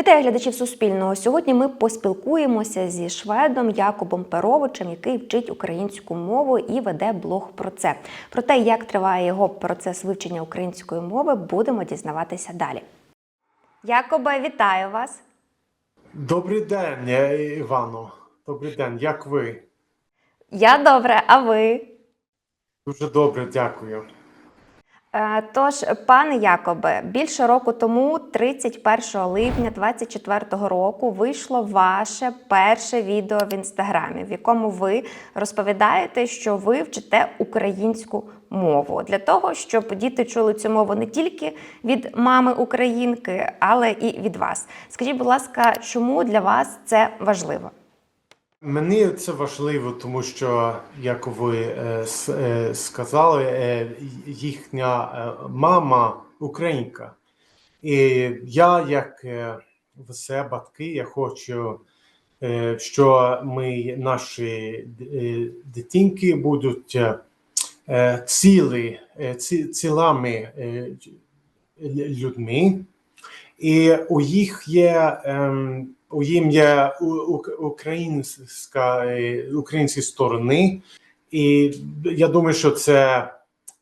Вітаю глядачів Суспільного. Сьогодні ми поспілкуємося зі шведом Якобом Перовичем, який вчить українську мову і веде блог про це. Про те, як триває його процес вивчення української мови, будемо дізнаватися далі. Якобе, вітаю вас. Добрий день, Івано. Добрий день, як ви? Я добре, а ви? Дуже добре, дякую. Е, Тож, пане Якобе, більше року тому, 31 липня 2024 року, вийшло ваше перше відео в інстаграмі, в якому ви розповідаєте, що ви вчите українську мову для того, щоб діти чули цю мову не тільки від мами українки, але і від вас. Скажіть, будь ласка, чому для вас це важливо? Мені це важливо, тому що, як ви е, е, сказали, е, їхня е, мама українка. І я, як е, все батьки, я хочу, е, що ми, наші е, дитинки будуть е, е, цілі, е, ці, цілими е, людьми. І у їх є ем, у їм є українська українські сторони, і я думаю, що це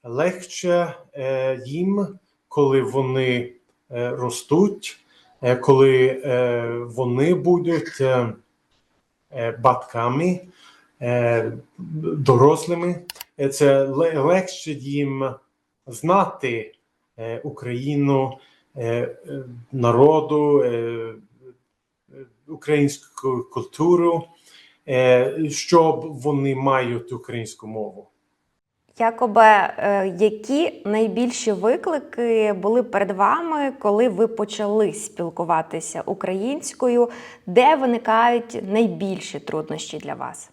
легше е, їм, коли вони е, ростуть, е, коли вони будуть батьками, дорослими. Це легше їм знати Україну, народу, українську культуру, е, щоб вони мають українську мову. Якобе, е, які найбільші виклики були перед вами, коли ви почали спілкуватися українською, де виникають найбільші труднощі для вас?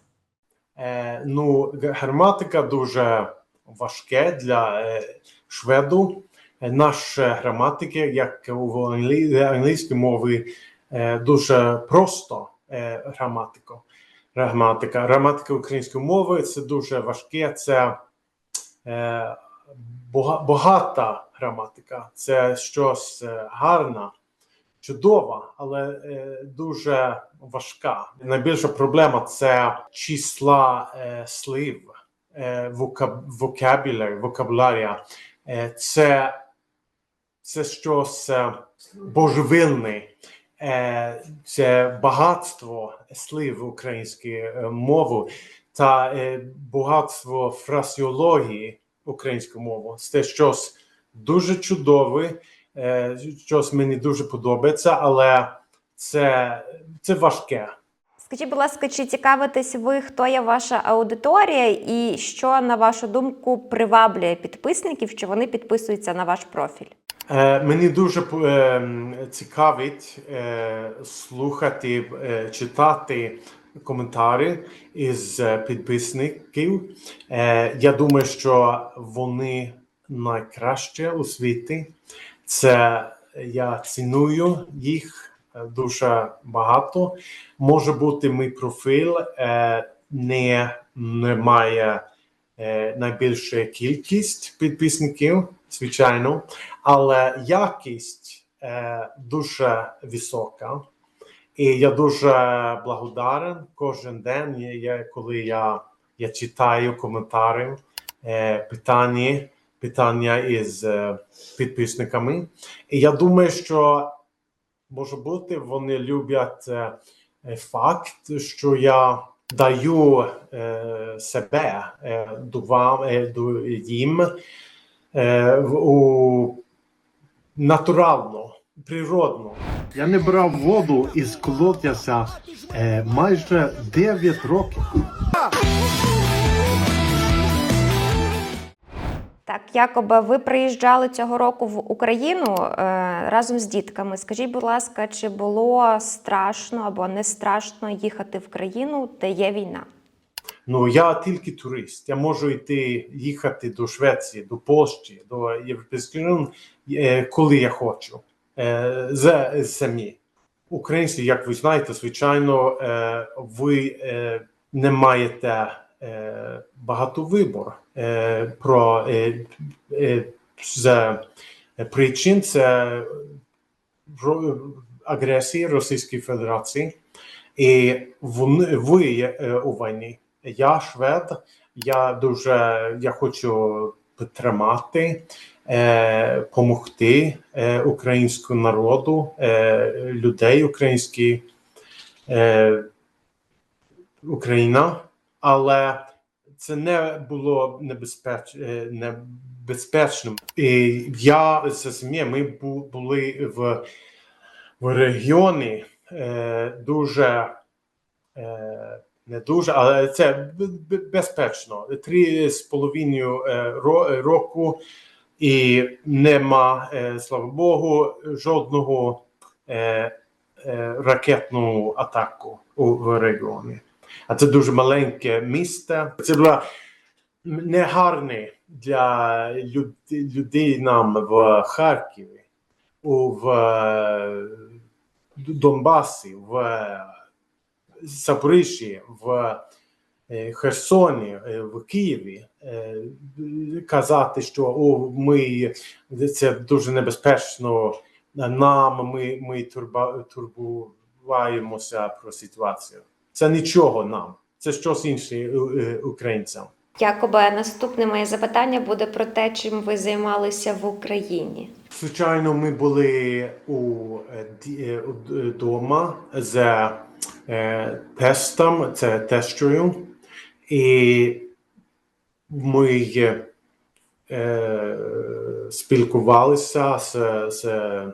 Е, ну, граматика дуже важке для е, шведу. Е, Наша граматика, як у англі... англійській мові, дуже просто е, граматика. Граматика. Граматика української мови це дуже важке. Це е, багата граматика. Це щось е, гарне, чудова, але е, дуже важка. Найбільша проблема це числа е, слів, е, вокабуляр, вокабулярія. Е, це, це щось е, божевільне. Е, це багатство слів української е, мови та е, багатство фразеології української мови. Це щось дуже чудове, щось мені дуже подобається, але це, це важке. Скажіть, будь ласка, чи цікавитесь ви, хто є ваша аудиторія, і що, на вашу думку, приваблює підписників, що вони підписуються на ваш профіль? Е, мені дуже е, цікавить е, слухати, е, читати коментарі із підписників. Я думаю, що вони найкраще у світі. Це я ціную їх дуже багато. Може бути, мій профіль е, не, не має найбільша кількість підписників, звичайно, але якість е, дуже висока. І я дуже благодарен кожен день, я- коли я, я читаю коментарі, е, питання, питання із е, підписниками. І я думаю, що може бути, вони люблять е, е, факт, що я даю е, себе е, до вам, е, до їм е, в- у натурально, природно. Я не брав воду із колодязя е, майже 9 років. Так, якоби ви приїжджали цього року в Україну е, разом з дітками. Скажіть, будь ласка, чи було страшно або не страшно їхати в країну, де є війна? Ну я тільки турист. Я можу йти їхати до Швеції, до Польщі, до Європейської Унії, е, коли я хочу. Е, за самі українці, як ви знаєте, звичайно, е, ви не маєте багато вибор е, про е, е, причин це агресії Російської Федерації. І вони, ви е, у війні. Я швед, я дуже я хочу підтримати, е, допомогти е, українському народу, е, людей українські, е, Україна, але це не було небезпеч, е, небезпечним. І я з сім'єю ми були в, в регіоні е, дуже е, не дуже, але це безпечно. Три з половиною е, року, і нема, е, слава Богу, жодного ракетного атаку в регіоні. А це дуже маленьке місто. Це було негарне для люд, людей нам в Харкові, в е, Донбасі, в Запоріжжі, в е, Херсоні, е, в Києві е, казати, що о, ми це дуже небезпечно нам, ми, ми турбуємося про ситуацію. Це нічого нам, це щось інше е, українцям. Якобе наступне моє запитання буде про те, чим ви займалися в Україні. Звичайно, ми були у е, ді- е, з е, тестом, це тещою, і ми е, спілкувалися з, з е,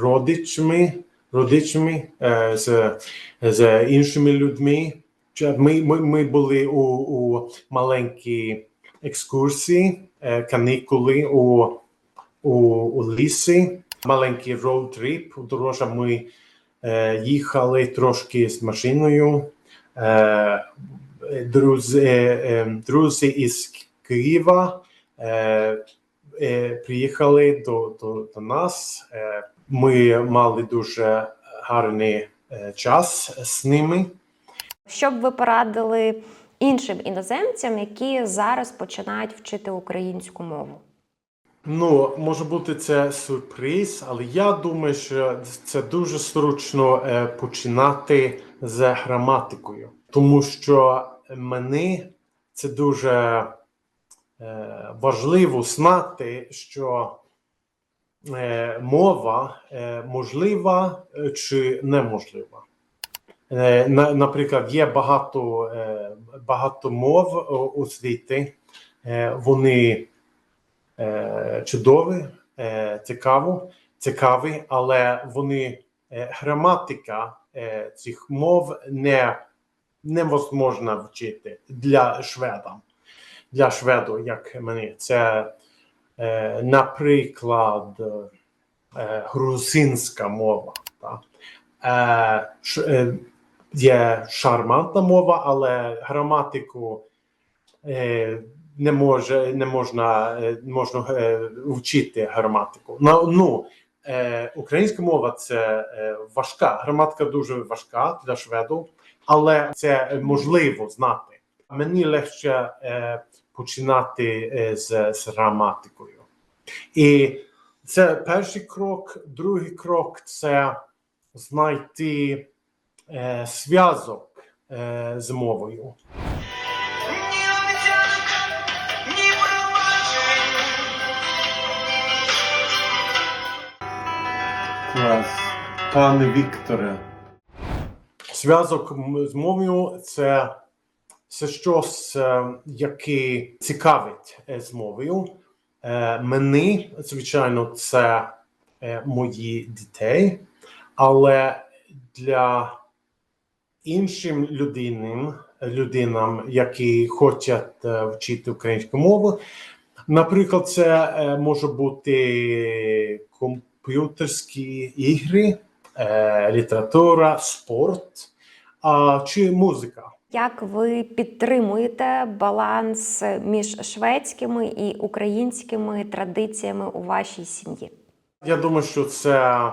родичами, родичами е, з, з іншими людьми. Ми, ми, ми були у, у маленькій екскурсії, е, канікули у у, у лісі, маленький роуд-тріп. У дорожа ми е, їхали трошки з машиною. Друзі, друзі із Києва приїхали до, до, до нас. Е, ми мали дуже гарний е, час з ними. Що б ви порадили іншим іноземцям, які зараз починають вчити українську мову? Ну, може бути це сюрприз, але я думаю, що це дуже зручно е, починати з граматикою, тому що мені це дуже е, важливо знати, що е, мова е, можлива е, чи неможлива. Е, наприклад, є багато, е, багато мов у, світі, е, вони е, чудові, е, цікаво, цікаві, але вони е, граматика е, цих мов не невозможна вчити для шведа. Для шведу, як мені, це, е, наприклад, е, грузинська мова. Е, е, є шармантна мова, але граматику е, не може не можна е, можна е, вчити граматику. Ну, е, українська мова це е, важка. Граматика дуже важка для шведу, але це можливо знати. Мені легше е, починати е, з, з граматикою. І це перший крок. Другий крок це знайти е, зв'язок е, з мовою. Клас. Пане Вікторе. Зв'язок м- з мовою це, це щось, е, яке цікавить е, з мовою. Е, Мені, звичайно, це мої дітей, але для іншим людинам, людинам, які хочуть вчити українську мову, наприклад, це може бути комп'ютерські ігри, література, спорт чи музика. Як ви підтримуєте баланс між шведськими і українськими традиціями у вашій сім'ї? Я думаю, що це,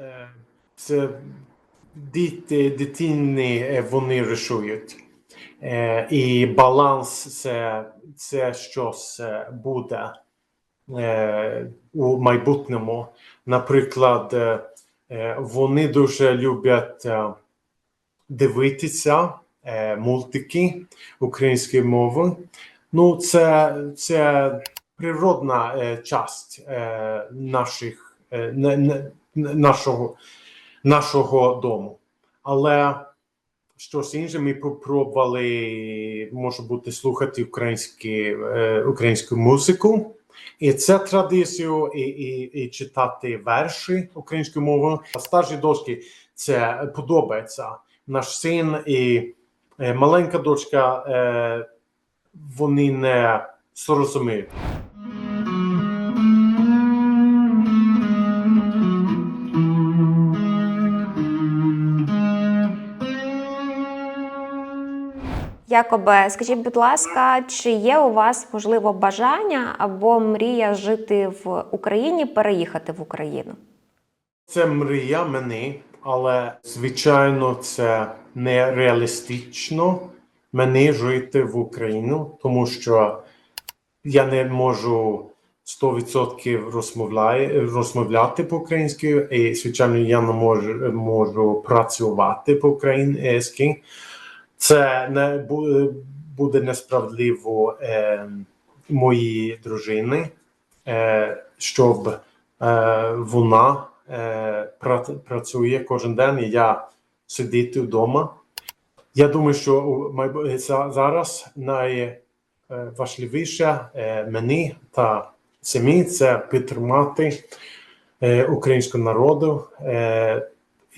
е, це діти, дитини е, вони рішують. Е, І баланс це, це щось буде у майбутньому. Наприклад, Вони дуже люблять дивитися мультики українською мовою. Ну, це, це природна е, часть е, наших, е, нашого, нашого дому. Але щось інше ми попробували, може бути, слухати українські, е, українську музику. І це традицію, і, і, і читати верші українською мовою. Старші дочки це подобається. Наш син і е, маленька дочка, е, вони не зрозуміють. Якобе, скажіть, будь ласка, чи є у вас можливо бажання або мрія жити в Україні, переїхати в Україну? Це мрія мені, але звичайно, це не реалістично мені жити в Україну, тому що я не можу 100% розмовляє, розмовляти по-українськи, і звичайно, я не можу, можу працювати по-українськи. Це не бу- буде несправедливо е, моїй дружини, е, щоб е, вона працює кожен день, і я сидіти вдома. Я думаю, що зараз найважливіше е, мені та самі це підтримати е, українського народу е,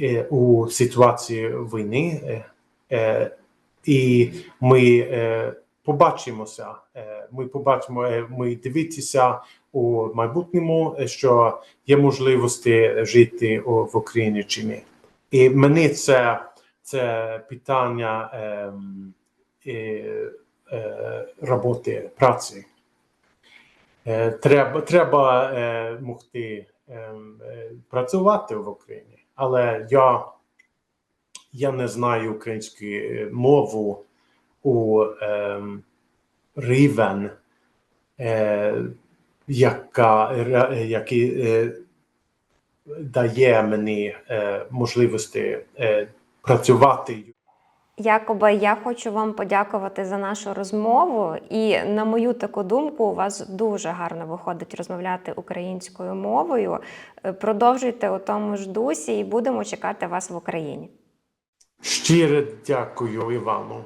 е, у ситуації війни. Е, е, і ми е, побачимося. Е, ми побачимо, е, ми дивитися у майбутньому, що є можливості жити в Україні чи ні. І мені це, це питання е, е, роботи праці. Е, треба треба е, могти е, е, працювати в Україні, але я, я не знаю українську мову у е, рівень, яка, ре- який е, дає мені е, можливості е, працювати. Якобе, я хочу вам подякувати за нашу розмову. І на мою таку думку, у вас дуже гарно виходить розмовляти українською мовою. Е, Продовжуйте у тому ж дусі і будемо чекати вас в Україні. Щире дякую Івану.